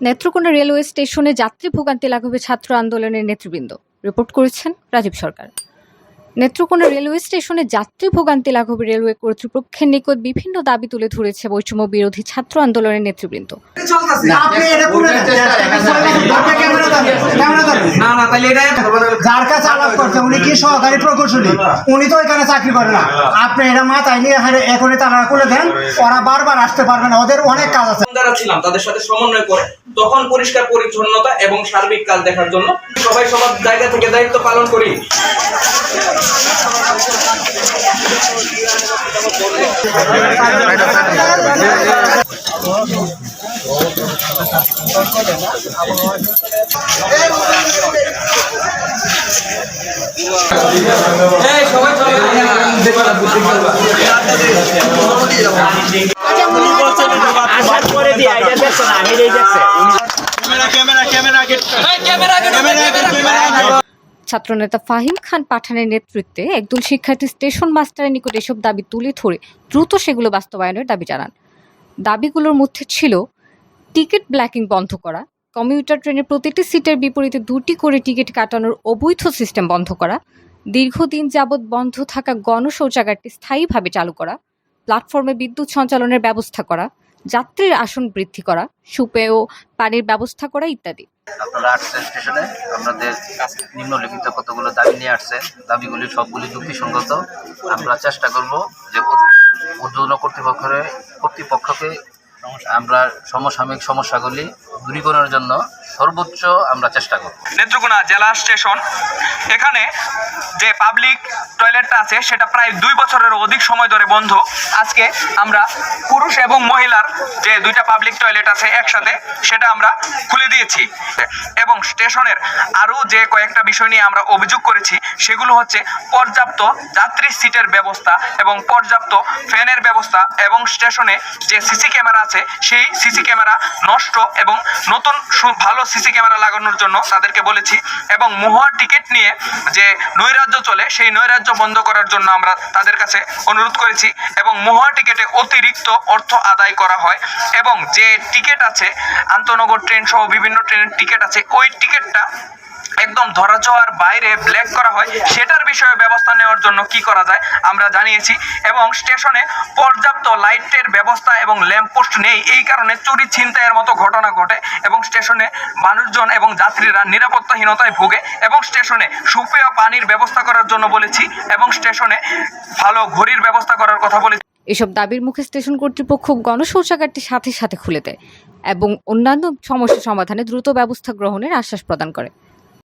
Netrokona railway স্টেশনে যাত্রী ভোগান্তি লাঘবে ছাত্র আন্দোলনের নেতৃবৃন্দ। রিপোর্ট করেছেন রাজীব সরকার। নেত্রকোনা রেলওয়ে স্টেশনে যাত্রী ভোগান্তি লাঘবে রেলওয়ে কর্তৃপক্ষের নিকট বিভিন্ন দাবি তুলে ধরেছে বৈষম্য বিরোধী ছাত্র আন্দোলনের নেতৃবৃন্দ। আপনি এটা করে দেন। আপনি ক্যামেরা ধরেন, ক্যামেরা ধরেন। না না তাহলে এটা যার কাছে আলাপ করছে উনি কি সহকারী প্রকৌশলী? উনি তো এখানে চাকরি করে না। আপনি এটা মাথায় নিয়ে এখানে এখনই তারা করে দেন। ওরা বারবার আসতে পারবে না। ওদের অনেক কাজ আছে। যারা ছিলাম, তাদের সাথে সমন্বয় করে তখন পরিষ্কার পরিচ্ছন্নতা এবং সার্বিক কাজ দেখার জন্য সবাই সবার জায়গা থেকে দায়িত্ব পালন করি। এই, সবাই দেখছে ছাত্রনেতা ফাহিম খান পাঠানের নেতৃত্বে একদল শিক্ষার্থী স্টেশন মাস্টারের নিকট এসব দাবি তুলে ধরে দ্রুত সেগুলো বাস্তবায়নের দাবি জানান। দাবিগুলোর মধ্যে ছিল টিকিট ব্ল্যাকিং বন্ধ করা কমিউটার ট্রেনের প্রতিটি সিটের বিপরীতে দুটি করে টিকিট কাটানোর অবৈধ সিস্টেম বন্ধ করা দীর্ঘদিন যাবৎ বন্ধ থাকা গণশৌচাগারটি স্থায়ীভাবে চালু করা প্ল্যাটফর্মে বিদ্যুৎ সঞ্চালনের ব্যবস্থা করা যাত্রীর আসন বৃদ্ধি করা সুপেয় পানির ব্যবস্থা করা ইত্যাদি। আপনারা আসছেন স্টেশনে, আপনাদের নিম্নলিখিত কতগুলো দাবি নিয়ে আসছেন, দাবিগুলি সবগুলি যুক্তিসঙ্গত। আমরা চেষ্টা করব যে উদ্বোধন কর্তৃপক্ষের কর্তৃপক্ষকে আমরা সমসাময়িক সমস্যাগুলি দূরীকরণের জন্য সর্বোচ্চ আমরা চেষ্টা করব। নেত্রকোনা জেলা স্টেশন। এখানে যে পাবলিক টয়লেটটা আছে, সেটা প্রায় দুই বছরের অধিক সময় ধরে বন্ধ। আজকে আমরা পুরুষ এবং মহিলার যে দুইটা পাবলিক টয়লেট আছে একসাথে, সেটা আমরা খুলে দিয়েছি। এবং স্টেশনের আরও যে কয়েকটা বিষয় নিয়ে আমরা অভিযোগ করেছি, সেগুলো হচ্ছে পর্যাপ্ত যাত্রী সিটের ব্যবস্থা এবং পর্যাপ্ত ফ্যানের ব্যবস্থা এবং স্টেশনে যে সিসি ক্যামেরা আছে, সেই সিসি ক্যামেরা নষ্ট এবং নতুন ভালো সিসি ক্যামেরা লাগানোর জন্য তাদেরকে বলেছি, এবং মহুয়া টিকিট নিয়ে যে নৈরাজ্য চলে, সেই নৈরাজ্য বন্ধ করার জন্য আমরা তাদের কাছে অনুরোধ করেছি, এবং মহুয়া টিকিটে অতিরিক্ত অর্থ আদায় করা হয়, এবং যে টিকিট আছে, আন্তনগর ট্রেন সহ বিভিন্ন ট্রেনের টিকিট আছে, ওই টিকিটটা একদম ধরাছোঁয়ার বাইরে ব্ল্যাক করা হয় সেটার বিষয়ে ব্যবস্থা নেওয়ার জন্য কি করা যায় আমরা জানিয়েছি। এবং স্টেশনে পর্যাপ্ত লাইটের ব্যবস্থা এবং ল্যাম্পপোস্ট নেই, এই কারণে চুরি ছিনতাইয়ের মতো ঘটনা ঘটে এবং স্টেশনে মানুষজন এবং যাত্রীরা নিরাপত্তাহীনতায় ভোগে এবং স্টেশনে সুপেয় পানির ব্যবস্থা করার জন্য বলেছি এবং স্টেশনে ভালো ঘড়ির ব্যবস্থা করার কথা বলেছি। এসব দাবির মুখে স্টেশন কর্তৃপক্ষ গণশৌচাগারটি সাথে সাথে খুলে দেয় এবং অন্যান্য সমস্যা সমাধানে দ্রুত ব্যবস্থা গ্রহণের আশ্বাস প্রদান করে।